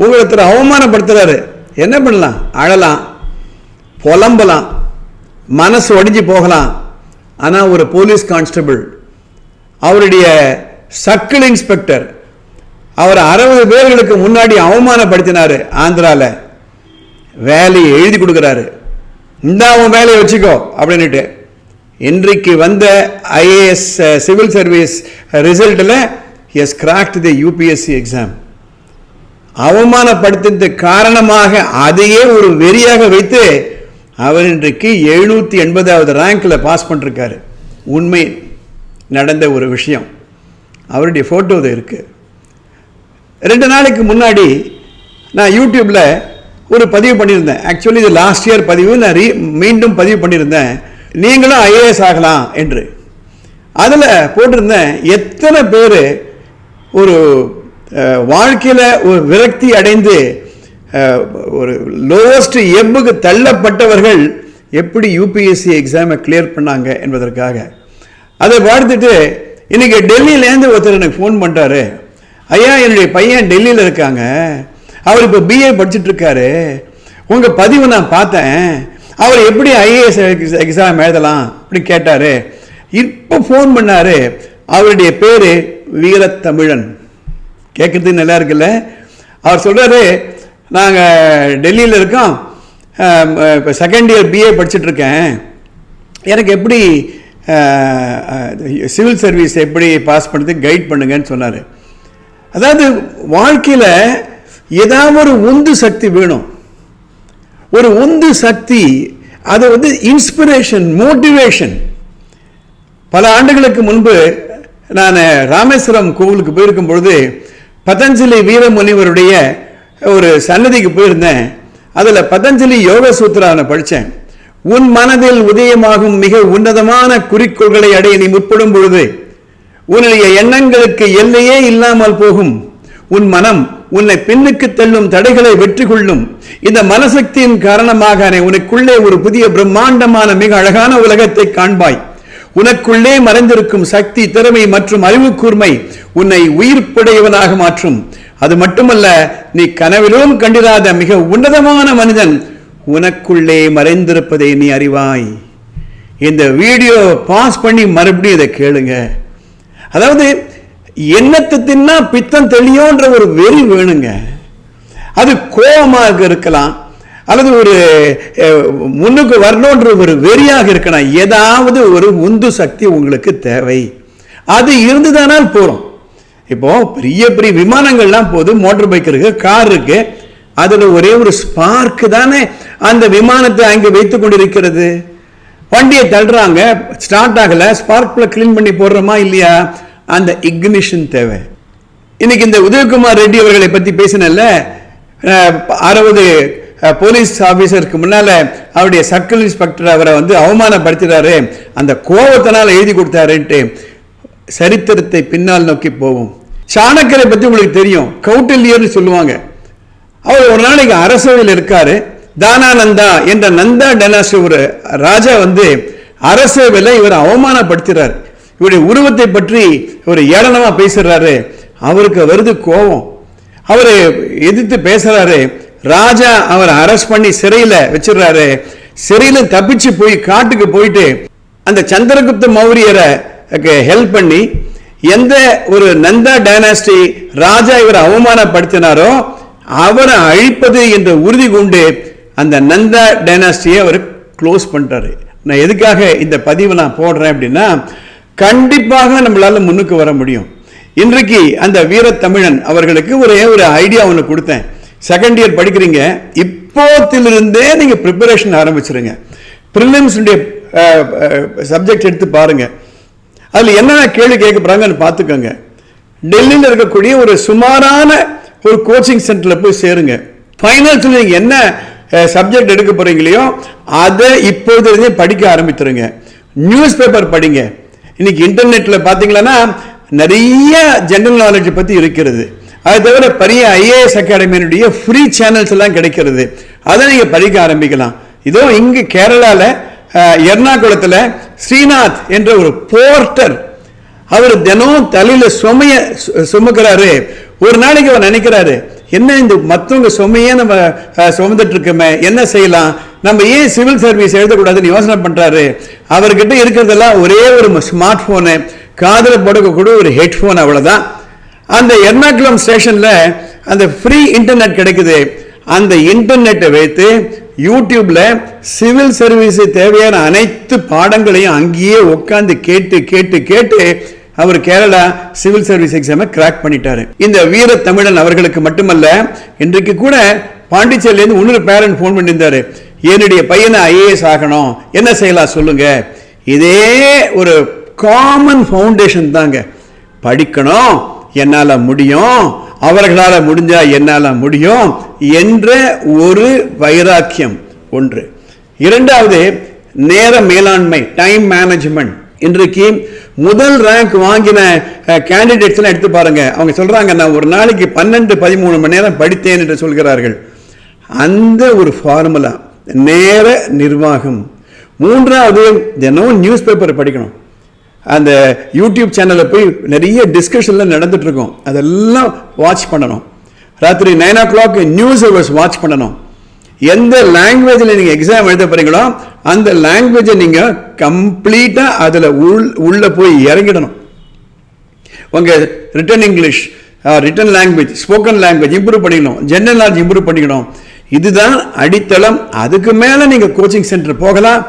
உங்களை ஒருத்தர் அவமானப்படுத்துகிறாரு என்ன பண்ணலாம்? அழலாம். புலம்பலாம். மனசு ஒடிஞ்சு போகலாம். ஆனால் ஒரு போலீஸ் கான்ஸ்டபிள் அவருடைய சர்க்கிள் இன்ஸ்பெக்டர் அவர் அறுபது பேர்களுக்கு முன்னாடி அவமானப்படுத்தினார் ஆந்திராவில் வேலையை எழுதி கொடுக்குறாரு. இந்த அவன் வேலையை வச்சுக்கோ அப்படின்னுட்டு. இன்றைக்கு வந்த IAS civil service ரிசல்ட்டில் has cracked the UPSC exam அவமானப்படுத்தினது காரணமாக அதையே ஒரு வெறியாக வைத்து அவர் இன்றைக்கு எழுநூற்றி எண்பதாவது ரேங்கில் பாஸ் பண்ணிருக்காரு. உண்மை நடந்த ஒரு விஷயம். அவருடைய ஃபோட்டோ இது இருக்குது ரெண்டு நாளைக்கு முன்னாடி நான் யூடியூப்பில் ஒரு பதிவு பண்ணியிருந்தேன். ஆக்சுவலி இது லாஸ்ட் இயர் பதிவு. நான் ரீ மீண்டும் பதிவு பண்ணியிருந்தேன். நீங்களும் ஐஏஎஸ் ஆகலாம் என்று. அதில் போட்டிருந்தேன் எத்தனை பேர் ஒரு வாழ்க்கையில் ஒரு விரக்தி அடைந்து ஒரு லோவஸ்ட் எப்புக்கு தள்ளப்பட்டவர்கள் எப்படி யூபிஎஸ்சி எக்ஸாமை கிளியர் பண்ணாங்க என்பதற்காக. அதை பார்த்துட்டு இன்றைக்கி டெல்லியிலேருந்து ஒருத்தர் எனக்கு ஃபோன் பண்ணுறாரு ஐயா என்னுடைய பையன் டெல்லியில் இருக்காங்க. அவர் இப்போ பிஏ படிச்சுட்ருக்காரு. உங்கள் பதிவு நான் பார்த்தேன். அவர் எப்படி ஐஏஎஸ் எக்ஸாம் எழுதலாம் அப்படி கேட்டார். இப்போ ஃபோன் பண்ணார். அவருடைய பேர் வீரத்தமிழன். கேட்குறது நல்லா இருக்குல்ல அவர் சொல்கிறாரு நாங்கள் டெல்லியில் இருக்கோம். இப்போ செகண்ட் இயர் பிஏ படிச்சுட்ருக்கேன். எனக்கு எப்படி சிவில் சர்வீஸ் எப்படி பாஸ் பண்ணுறது கைட் பண்ணுங்கன்னு சொன்னார். அதாவது வாழ்க்கையில் ஏதாவது ஒரு உந்து சக்தி வேணும். ஒரு உந்து சக்தி அது வந்து இன்ஸ்பிரேஷன் மோட்டிவேஷன் பல ஆண்டுகளுக்கு முன்பு நான் ராமேஸ்வரம் கோவிலுக்கு போயிருக்கும் பொழுது பதஞ்சலி வீரமுனிவருடைய ஒரு சன்னதிக்கு போயிருந்தேன். அதில் பதஞ்சலி யோக சூத்திரான படித்தேன் உன் மனதில் உதயமாகும் மிக உன்னதமான குறிக்கோள்களை அடைய நீ முற்படும் பொழுது உன்னுடைய எண்ணங்களுக்கு எல்லையே இல்லாமல் போகும். உன் மனம் உன்னை பின்னுக்கு தள்ளும் தடைகளை வெற்றி கொள்ளும் இந்த மனசக்தியின் காரணமாக உனக்குள்ளே ஒரு புதிய பிரம்மாண்டமான மிக அழகான உலகத்தை காண்பாய். உனக்குள்ளே மறைந்திருக்கும் சக்தி திறமை மற்றும் அறிவு கூர்மை உன்னை உயிர்ப்புடையவனாக மாற்றும். அது மட்டுமல்ல நீ கனவிலும் கண்டிராத மிக உன்னதமான மனிதன் உனக்குள்ளே மறைந்திருப்பதை நீ அறிவாய். இந்த வீடியோ பாஸ் பண்ணி மறுபடியும் இதை கேளுங்க. அதாவது என்னத்தை தின்னா பித்தம் தெளியோன்ற ஒரு வெறி வேணுங்க. அது கோபமாக இருக்கலாம். அல்லது ஒரு முன்னுக்கு வரணுன்ற ஒரு வெறியாக இருக்கலாம். ஏதாவது ஒரு உந்து சக்தி உங்களுக்கு தேவை. அது இருந்துதானால் போகிறோம் இப்போது பெரிய பெரிய விமானங்கள்லாம் போது மோட்டர் பைக் இருக்குது கார் இருக்குது அதில் ஒரே ஒரு ஸ்பார்க்கு தானே அந்த விமானத்தை அங்கே வைத்து கொண்டிருக்கிறது. வண்டியை தள்ளுறாங்க ஸ்டார்ட் ஆகலை ஸ்பார்க்கில் க்ளீன் பண்ணி போடுறோமா இல்லையா? அந்த இக்னிஷன் தேவை. இன்னைக்கு இந்த உதயகுமார் ரெட்டி அவர்களை பற்றி பேசினல அறுபது போலீஸ் ஆஃபீஸருக்கு முன்னால் அவருடைய சர்க்கிள் இன்ஸ்பெக்டர் அவரை வந்து அவமானப்படுத்துகிறாரு அந்த கோபத்தினால் எழுதி கொடுத்தாருன்ட்டு சரித்திரத்தை பின்னால் நோக்கி போவோம். சாணக்கரை பற்றி உங்களுக்கு தெரியும். கௌட்டில்யர்னு சொல்லுவாங்க. அவர் ஒரு நாளைக்கு அரசவையில் இருக்காரு. தானானந்தா என்ற நந்தா டெனாசி ஒரு ராஜா வந்து அரசவையில் இவர் அவமானப்படுத்துறாரு. இவருடைய உருவத்தை பற்றி இவர் ஏளனமாக பேசுறாரு. அவருக்கு வருது கோபம். அவர் எதிர்த்து பேசுறாரு. ராஜா அவர் அரெஸ்ட் பண்ணி சிறையில் வச்சிடுறாரு. சிறையில் தப்பிச்சு போய் காட்டுக்கு போயிட்டு அந்த சந்திரகுப்த மௌரியரை ஹெல்ப் பண்ணி எந்த ஒரு நந்தா டைனாஸ்டி ராஜா இவரை அவமானப்படுத்தினாரோ அவரை அழிப்பது என்ற உறுதி கொண்டு அந்த நந்தா டைனாஸ்டியை அவர் க்ளோஸ் பண்ணுறாரு நான் எதுக்காக இந்த பதிவை நான் போடுறேன் அப்படின்னா கண்டிப்பாக நம்மளால் முன்னுக்கு வர முடியும். இன்றைக்கு அந்த வீரத்தமிழன் அவர்களுக்கு ஒரே ஒரு ஐடியா ஒன்று கொடுத்தேன். செகண்ட் இயர் படிக்கிறீங்க இப்போத்திலிருந்தே நீங்கள் ப்ரிப்பரேஷன் ஆரம்பிச்சிருங்க. ப்ரிலிம்ஸுடைய சப்ஜெக்ட் எடுத்து பாருங்கள் அதில் என்னென்ன கேள்வி கேட்க போகிறாங்கன்னு பார்த்துக்கோங்க. டெல்லியில் இருக்கக்கூடிய ஒரு சுமாரான ஒரு கோச்சிங் சென்டரில் போய் சேருங்க. ஃபைனல்ஸில் நீங்கள் என்ன சப்ஜெக்ட் எடுக்க போகிறீங்களையோ அதை இப்போதிலிருந்தே படிக்க ஆரம்பித்துருங்க. நியூஸ் பேப்பர் படிங்க. இன்னைக்கு இன்டர்நெட்டில் பார்த்தீங்களன்னா நிறைய ஜென்ரல் நாலேஜ் பற்றி இருக்கிறது. அது தவிர பெரிய ஐஏஎஸ் அகாடமியினுடைய ஃப்ரீ சேனல்ஸ் எல்லாம் கிடைக்கிறது. அதை நீங்கள் படிக்க ஆரம்பிக்கலாம். இதோ இங்கே கேரளாவில் எர்ணாகுளத்தில் ஸ்ரீநாத் என்ற ஒரு போர்ட்டர் அவர் தினம் தலையில் சுமைய சு- சுமக்கிறாரு. ஒரு நாளைக்கு அவர் நினைக்கிறாரு என்ன இந்த மற்றவங்க சுமையே நம்ம சுமந்துட்டு இருக்கோமே என்ன செய்யலாம்? நம்ம ஏன் சிவில் சர்வீஸ் எழுதக்கூடாதுன்னு யோசனை பண்ணுறாரு அவர்கிட்ட இருக்கிறதெல்லாம் ஒரே ஒரு ஸ்மார்ட் ஃபோனு. காதில் போடக்கூடிய ஒரு ஹெட்ஃபோன் அவ்வளோதான் அந்த எர்ணாகுளம் ஸ்டேஷனில் அந்த ஃப்ரீ இன்டர்நெட் கிடைக்குது. அந்த இன்டர்நெட்டை வைத்து யூடியூப்பில் சிவில் சர்வீஸு தேவையான அனைத்து பாடங்களையும் அங்கேயே உட்காந்து கேட்டு கேட்டு கேட்டு அவர் கேரளா சிவில் சர்வீஸ் எக்ஸாமை கிராக் பண்ணிட்டாரு. இந்த வீர தமிழன் அவர்களுக்கு மட்டுமல்ல இன்றைக்கு கூட பாண்டிச்சேரியிலேருந்து இன்னொரு பேரண்ட் ஃபோன் பண்ணியிருந்தாரு. என்னுடைய பையனை ஐஏஎஸ் ஆகணும். என்ன செய்யலாம் சொல்லுங்க. இதே ஒரு காமன் ஃபவுண்டேஷன் தாங்க. படிக்கணும். என்னால் முடியும். அவர்களால் முடிஞ்சா என்னால் முடியும் என்ற ஒரு வைராக்கியம் ஒன்று. இரண்டாவது நேர மேலாண்மை டைம் மேனேஜ்மெண்ட் இன்றைக்கு முதல் ரேங்க் வாங்கின கேண்டிடேட்ஸ்லாம் எடுத்து பாருங்க. அவங்க சொல்றாங்க நான் ஒரு நாளைக்கு பன்னெண்டு பதிமூணு மணி நேரம் படித்தேன் என்று சொல்கிறார்கள். அந்த ஒரு ஃபார்முலா நேர நிர்வாகம். மூன்றாவது தினமும் நியூஸ் பேப்பர் படிக்கணும். அந்த யூடியூப் சேனலில் போய் நிறைய டிஸ்கஷன்லாம் நடந்துகிட்ருக்கோம் அதெல்லாம் வாட்ச் பண்ணணும். ராத்திரி nine o'clock news hours watch பண்ணணும். எந்த லாங்குவேஜில் நீங்கள் எக்ஸாம் எழுத போகிறீங்களோ அந்த லாங்குவேஜை நீங்கள் கம்ப்ளீட்டாக அதில் உள் உள்ளே போய் இறங்கிடணும். உங்கள் written English written language spoken language improve பண்ணிக்கணும். ஜென்ரல் நாலேஜ் இம்ப்ரூவ் பண்ணிக்கணும். இதுதான் அடித்தளம். அதுக்கு மேலே நீங்கள் கோச்சிங் சென்டர் போகலாம்.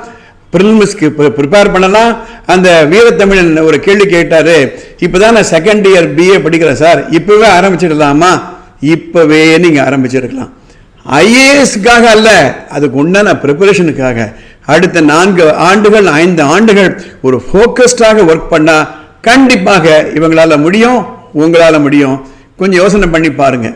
ப்ரிலிம்ஸ்க்கு ப்ரிப்பேர் பண்ணலாம். அந்த வீரத்தமிழன் ஒரு கேள்வி கேட்டாரு. இப்போதான் நான் செகண்ட் இயர் பிஏ படிக்கிறேன் சார். இப்போவே ஆரம்பிச்சிடலாமா? இப்போவே நீங்கள் ஆரம்பிச்சிருக்கலாம். ஐஏஎஸ்க்காக அல்ல அதுக்கு உண்டான ப்ரிப்பரேஷனுக்காக அடுத்த நான்கு ஆண்டுகள் ஐந்து ஆண்டுகள் ஒரு ஃபோக்கஸ்டாக ஒர்க் பண்ணால் கண்டிப்பாக இவங்களால முடியும் உங்களால் முடியும். கொஞ்சம் யோசனை பண்ணி பாருங்கள்